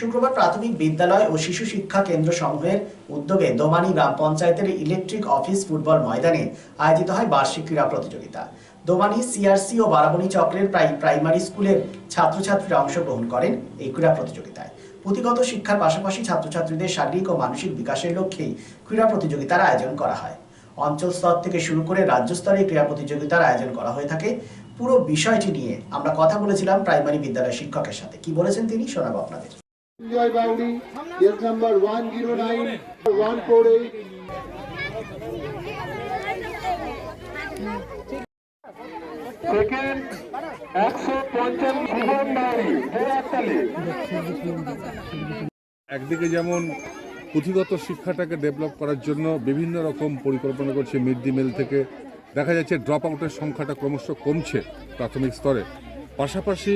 শুক্রবার প্রাথমিক বিদ্যালয় ও শিশু শিক্ষা কেন্দ্র সমূহের উদ্যোগে দোমানি গ্রাম পঞ্চায়েতের ইলেকট্রিক অফিস ফুটবল ময়দানে আয়োজিত হয় বার্ষিক ক্রীড়া প্রতিযোগিতা। দোমানি সিআরসি ও বারাবণী চক্রের প্রায় প্রাইমারি স্কুলের ছাত্রছাত্রীরা অংশগ্রহণ করেন এই ক্রীড়া প্রতিযোগিতায়। পুঁথিগত শিক্ষার পাশাপাশি ছাত্রছাত্রীদের শারীরিক ও মানসিক বিকাশের লক্ষ্যেই ক্রীড়া প্রতিযোগিতার আয়োজন করা হয়। অঞ্চল স্তর থেকে শুরু করে রাজ্য স্তরে ক্রীড়া প্রতিযোগিতার আয়োজন করা হয়ে থাকে। পুরো বিষয়টি নিয়ে আমরা কথা বলেছিলাম প্রাইমারি বিদ্যালয় শিক্ষকের সাথে। কি বলেছেন তিনি? শোনাবো আপনাদের। Joy Bowdy, case number 109, 148. Second একশো পঞ্চান্ন ভুবন বাউরি বোরাকতালি একদিকে যেমন পুঁথিগত শিক্ষাটাকে ডেভেলপ করার জন্য বিভিন্ন রকম পরিকল্পনা করছে মিড ডে মিল থেকে দেখা যাচ্ছে ড্রপ আউটের সংখ্যাটা ক্রমশ কমছে প্রাথমিক স্তরে পাশাপাশি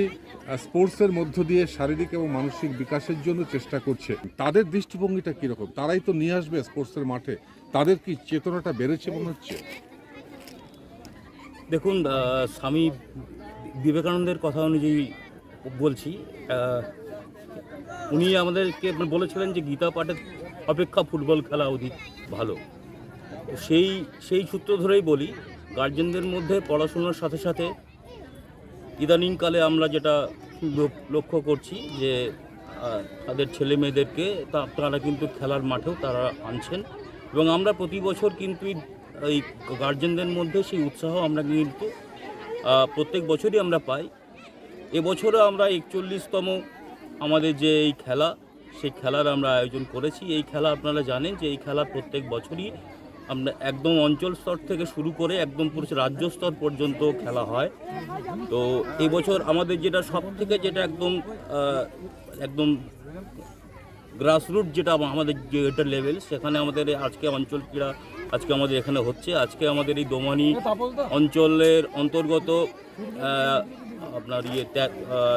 স্পোর্টসের মধ্য দিয়ে শারীরিক এবং মানসিক বিকাশের জন্য চেষ্টা করছে। তাদের দৃষ্টিভঙ্গিটা কীরকম তারাই তো নিয়ে আসবে স্পোর্টসের মাঠে। তাদের কি চেতনাটা বেড়েছে মনে হচ্ছে? দেখুন স্বামী বিবেকানন্দের কথা অনুযায়ী বলছি উনি আমাদেরকে বলেছিলেন যে গীতা পাঠের অপেক্ষা ফুটবল খেলা অধিক ভালো। সেই সেই সূত্র ধরেই বলি, গার্জেনদের মধ্যে পড়াশোনার সাথে সাথে ইদানিংকালে আমরা যেটা লক্ষ্য করছি যে তাদের ছেলে মেয়েদেরকে তারা কিন্তু খেলার মাঠেও তারা আনছেন। এবং আমরা প্রতি বছর কিন্তু এই গার্জেনদের মধ্যে সেই উৎসাহ আমরা কিন্তু প্রত্যেক বছরই আমরা পাই। এবছরও আমরা একচল্লিশতম আমাদের যে এই খেলা, সেই খেলার আমরা আয়োজন করেছি। এই খেলা আপনারা জানেন যে, এই খেলা প্রত্যেক বছরই আমরা একদম অঞ্চল স্তর থেকে শুরু করে একদম পুরো রাজ্য স্তর পর্যন্ত খেলা হয়। তো এই বছর আমাদের যেটা সব থেকে যেটা একদম একদম গ্রাসরুট যেটা আমা- আমাদের যেটা লেভেল সেখানে আমাদের আজকে অঞ্চল ক্রীড়া আজকে আমাদের এখানে হচ্ছে। আজকে আমাদের এই দোমানি অঞ্চলের অন্তর্গত আপনার ইয়ে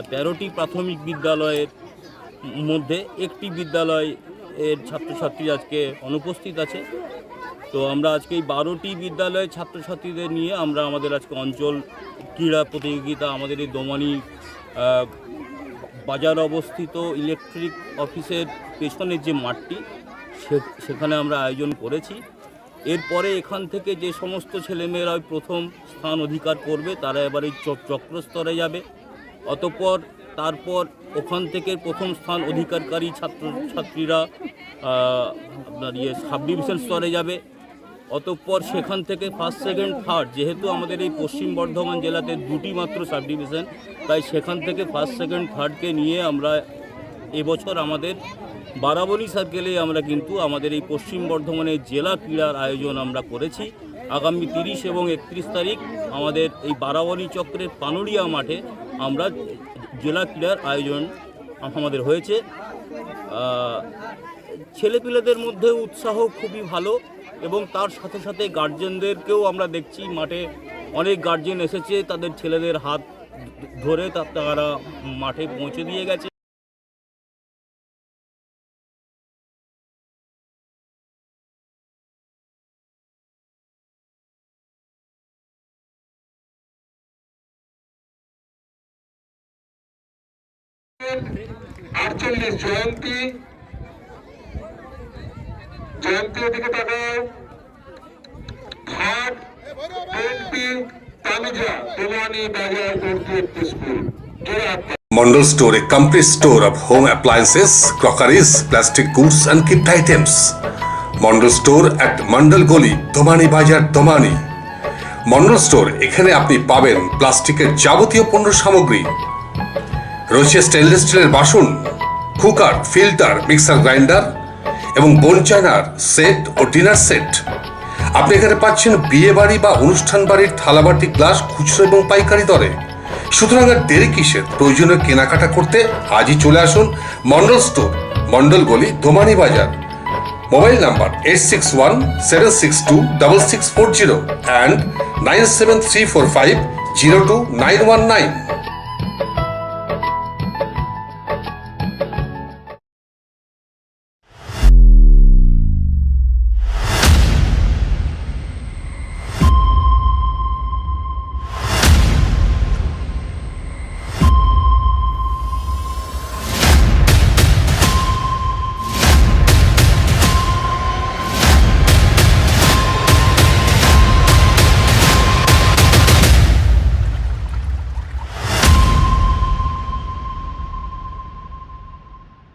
তেরোটি প্রাথমিক বিদ্যালয়ের মধ্যে একটি বিদ্যালয় এর ছাত্রছাত্রী আজকে অনুপস্থিত আছে। তো আমরা আজকে এই বারোটি বিদ্যালয়ের ছাত্রছাত্রীদের নিয়ে আমরা আমাদের আজকে অঞ্চল ক্রীড়া প্রতিযোগিতা, আমাদের এই দোমানি বাজার অবস্থিত ইলেকট্রিক অফিসের পেছনের যে মাঠটি সেখানে আমরা আয়োজন করেছি। এরপরে এখান থেকে যে সমস্ত ছেলেমেয়েরা প্রথম স্থান অধিকার করবে, তারা এবার এই চক- চক্র স্তরে যাবে। অতপর তারপর ওখান থেকে প্রথম স্থান অধিকারকারী ছাত্র, ছাত্রীরা আপনার ইয়ে সাব ডিভিশন স্তরে যাবে। অতঃপর সেখান থেকে ফার্স্ট সেকেন্ড থার্ড যেহেতু আমাদের এই পশ্চিম বর্ধমান জেলাতে দুটি মাত্র সাব ডিভিশন তাই সেখান থেকে ফার্স্ট সেকেন্ড থার্ডকে নিয়ে আমরা এবছর আমাদের বারাবণী সার্কেলে আমরা কিন্তু আমাদের এই পশ্চিম বর্ধমানের জেলা ক্রীড়ার আয়োজন আমরা করেছি। আগামী তিরিশ এবং একত্রিশ তারিখ আমাদের এই বারাবণী চক্রের পানুরিয়া মাঠে আমরা জেলা ক্রীড়ার আয়োজন আমাদের হয়েছে। ছেলেপিলেদের মধ্যে উৎসাহ খুবই ভালো। এবং তার সাথে সাথে গার্জেনদেরকেও আমরা দেখছি, মাঠে অনেক গার্জেন এসেছে, তাদের ছেলেদের হাত ধরে তারা মাঠে পৌঁছে দিয়ে গেছে। আটচল্লিশ জয়ন্তী। জয়ন্তী ওদিকে তাকাও থার্ড টোয়েন্টি তানুজা দোমানি বাজার উর্দু একটি স্কুল জোরে হাত Mondal Store, a complete store of home appliances, crockeries, plastic goods, and gift items. Mondal Store at Mandal Goli, Domani Bajar, Domani. Mondal store এখানে আপনি পাবেন প্লাস্টিকের যাবতীয় পণ্য সামগ্রী রয়েছে স্টেনলেস স্টিলের বাসন কুকার ফিল্টার মিক্সার গ্রাইন্ডার এবং বোন চায়নার সেট ও ডিনার সেট। আপনি এখানে পাচ্ছেন বিয়ে বাড়ি বা অনুষ্ঠান বাড়ির থালাবাটি, গ্লাস, খুচরো এবং পাইকারি দরে। সুতরাং আর দেরি কিসের? প্রয়োজনীয় কেনাকাটা করতে আজই চলে আসুন Mondal store Mondal Goli Domani Bajar. Mobile number eight six one seven six two double six four zero and nine seven three four five zero two nine one nine